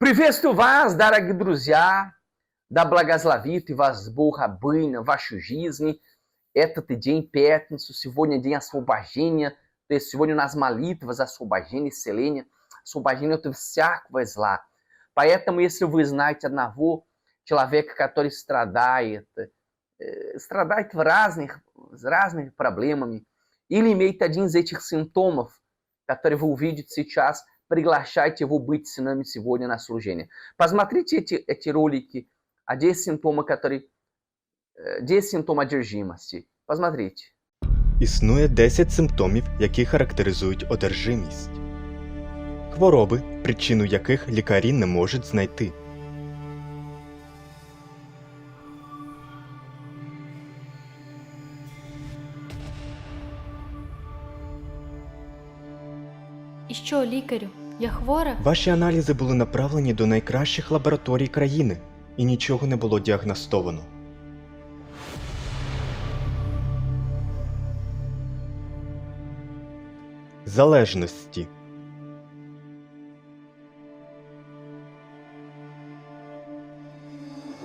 Privestu vas darag druzhá, da blagaslavita e vas borra baina, vachugisne, eta tedien petin, susivônia dien se vônia nas malitvas, asfobagênia e selênia, asfobagênia otriciaco vas lá. Paetam esse te eh, adnavô, tlaveca católica estradaieta, estradait vrasner, vrasner problema-me, ilimei tadin zetir sintoma, católica volvide de sitias, или имеет один из этих симптомов, которые вы увидите сейчас, приглашайте его быть с нами сегодня на служение. Посмотрите эти, эти ролики о 10 симптомах, которые, э, 10 симптомов одержимости. Посмотрите. Існує 10 симптомів, які характеризують одержимість. Хвороби, причину яких лікарі не можуть знайти. І що, лікарю? Я хвора? Ваші аналізи були направлені до найкращих лабораторій країни, і нічого не було діагностовано. Залежності.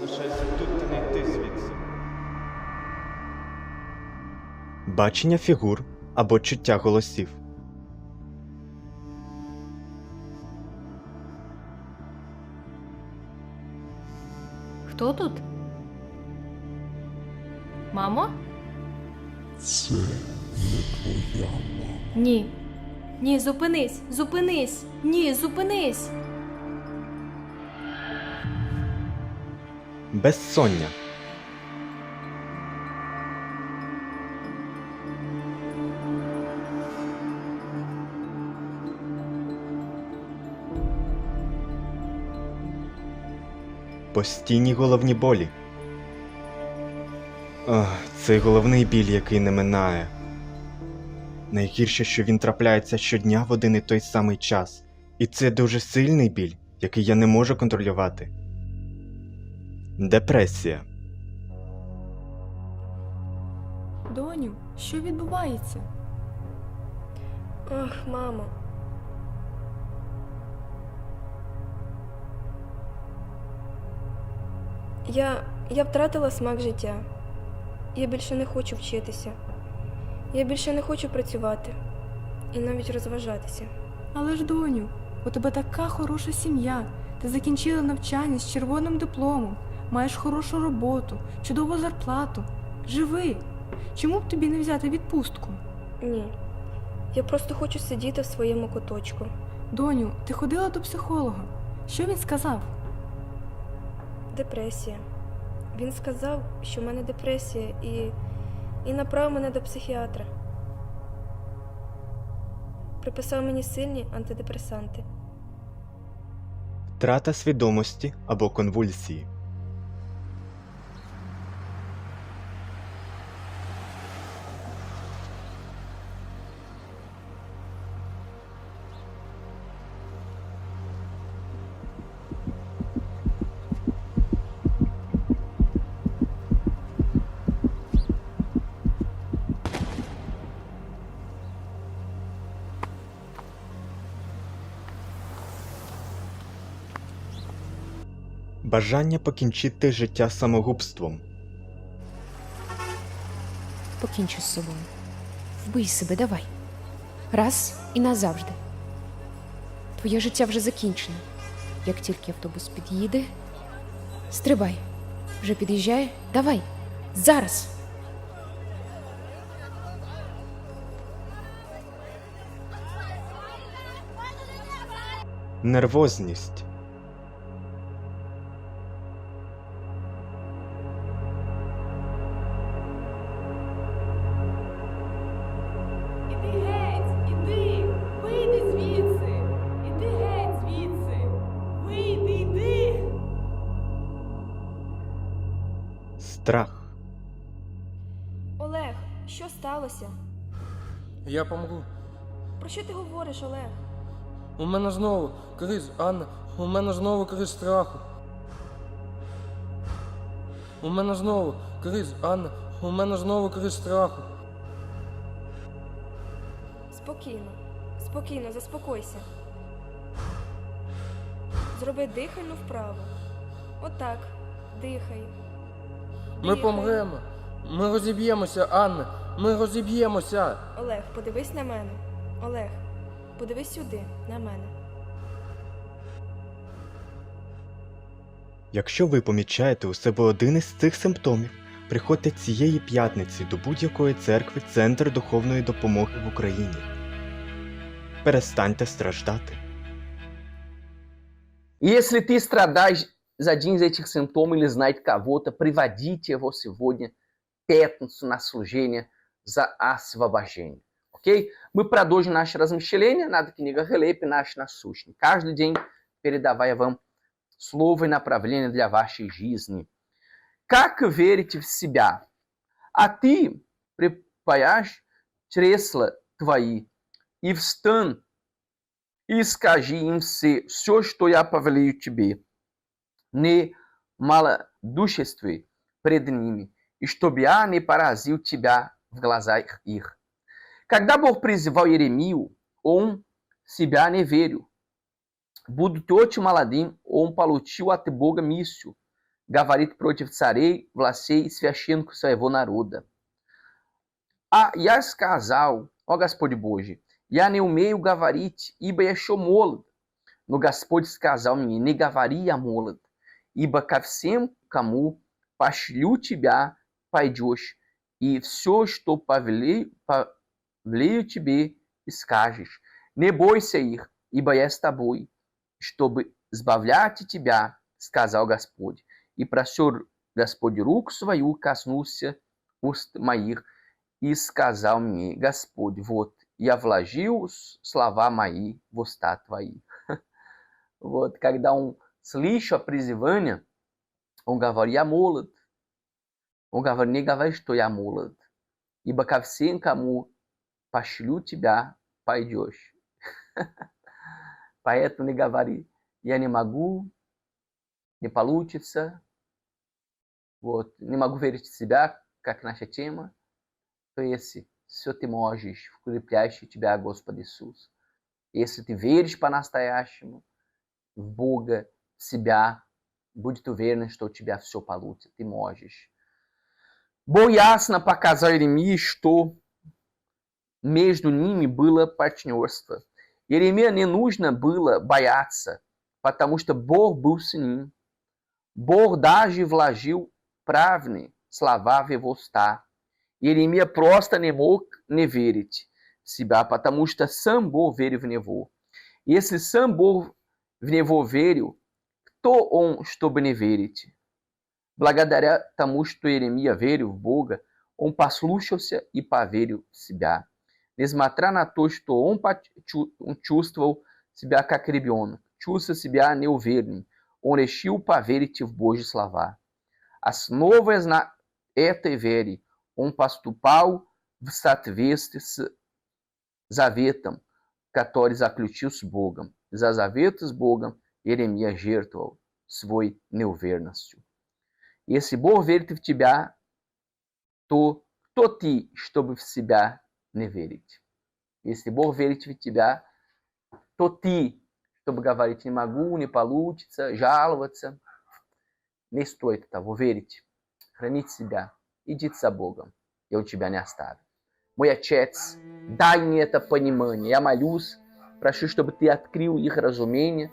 Лишайся тут та не йти звідси. Бачення фігур або чуття голосів. Хто тут? Мамо? Це не твоя мама. Ні. Ні, зупинись, зупинись. Ні, зупинись. Безсоння. Постійні головні болі. Ах, цей головний біль, який не минає. Найгірше, що він трапляється щодня в один і той самий час. І це дуже сильний біль, який я не можу контролювати. Депресія. Доню, що відбувається? Ах, мамо. Я. я втратила смак життя. Я більше не хочу вчитися. Я більше не хочу працювати і навіть розважатися. Але ж, доню, у тебе така хороша сім'я. Ти закінчила навчання з червоним дипломом, маєш хорошу роботу, чудову зарплату. Живи. Чому б тобі не взяти відпустку? Ні. Я просто хочу сидіти в своєму куточку. Доню, ти ходила до психолога. Що він сказав? Депресія. Він сказав, що в мене депресія і. і направив мене до психіатра. Приписав мені сильні антидепресанти. Втрата свідомості або конвульсії. Бажання покінчити життя самогубством. Покінчу з собою. Вбий себе, давай. Раз і назавжди. Твоє життя вже закінчено. Як тільки автобус під'їде, стрибай. Вже під'їжджає? Давай. Зараз. Нервозність. Страх. Олег, що сталося? Я помру. Про що ти говориш, Олег? У мене знову криз, Анна, у мене знову криз страху. У мене знову криз, Анна, у мене знову криз страху. Спокійно, спокійно, заспокойся. Зроби дихальну вправу. Отак. Дихай. Ми помремо. Ми розіб'ємося, Анна. Ми розіб'ємося. Олег, подивись на мене. Олег, подивись сюди, на мене. Якщо ви помічаєте у себе один із цих симптомів, приходьте цієї п'ятниці до будь-якої церкви Центр духовної допомоги в Україні. Перестаньте страждати. Если ты страдаешь за один из этих симптомов или знает кого-то, приводите его сегодня в пятницу на служение за освобождение. Окей? Мы продолжим наше размышление над книгой Хелепи, наш насущный. Каждый день передавая вам слово и направление для вашей жизни. Как верите в себя? А ты припаяешь чресла твои и встань и скажи им все, все, что я повелею тебе. Не малодушествуй пред ними, и чтобы я не поразил тебя в глазах их. Когда Бог призывал Еремию, он себя не верил. Будут очень молодым, он получил от Бога миссию, говорит против царей, властей и священников своего народа. А я сказал, о Господь Божий, я не умею говорить, ибо я еще молод. Но Господь сказал мне, не говори я молод, Ибо ко всем, кому пошлю тебя, пойдешь, и все, что повелею, повелею тебе, скажешь. Не бойся их, ибо я с тобой, чтобы избавлять тебя, сказал Господь. И просер Господь руку свою, коснулся уст моих, и сказал мне, Господь, вот, я вложил слова мои в уста твои. Вот, когда он слышал призывание, он говорит, я молод. Он говорит, не говори, что я молод, ибо ко всем, кому пошлю тебя, пойдешь. Поэтому не говори, я не могу, не получится, вот, не могу верить в себя, как наша тема, то если все ты можешь, вкрепляющий тебя, Господи Иисус. Если ты веришь по-настоящему в Бога, в себя, будь уверен, что у тебя все получится, ты можешь. Бог ясно показал Иеремии, что между ними было партнерство. Иеремия не нужно было бояться, потому что Бог был с ним. Бог даже вложил правные слова в его уста. Иеремия просто не мог не верить в себя, потому что сам Бог верил в него. Если сам Бог в него верил, кто он, чтобы не верить? Благодаря тому, что Иеремия верил в Бога, он послушался и поверил в себя. Несмотря на то, что он чувствовал себя как ребенок, чувствовал себя неуверенным, он решил поверить в Божьи слова. Основываясь на этой вере, он поступал в соответствии с заветом, который заключил с Богом. За завет с Богом Иеремия жертвовал свой неуверенностью. Если Бог верит в тебя, то кто ты, чтобы в себя не верить? Если Бог верит в тебя, то ты, чтобы говорить не могу, не получится, жаловаться. Не стоит того верить, хранить себя, идите за Богом, и Он тебя не оставит. Мой Отец, дай мне это понимание. Я молюсь, прошу, чтобы Ты открыл их разумение,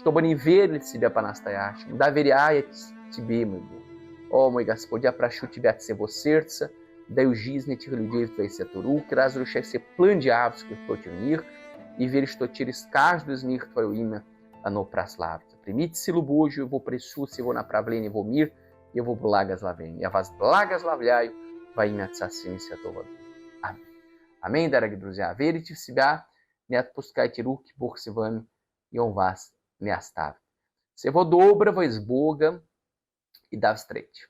чтобы они верили в Тебя по-настоящему, доверяя Тебе, мой Бог. О, мой Господь, я прошу Тебя от всего сердца, дай жизнь этих людей в Твои святые руки, разрушай все план дьявольский против них, и верь, что через каждую из них Твое имя, оно прославится. Примите силу Божию, Его присутствие, Его направление, Его мир, Его благословение. Я вас благословляю во имя Отца, Сына и Святого Духа. Аминь. Аминь, дорогие друзья. Верите в себя, не отпускайте руки, Бог с вами, и Он вас neastavi. Se vodobra, vozboga e Davstret.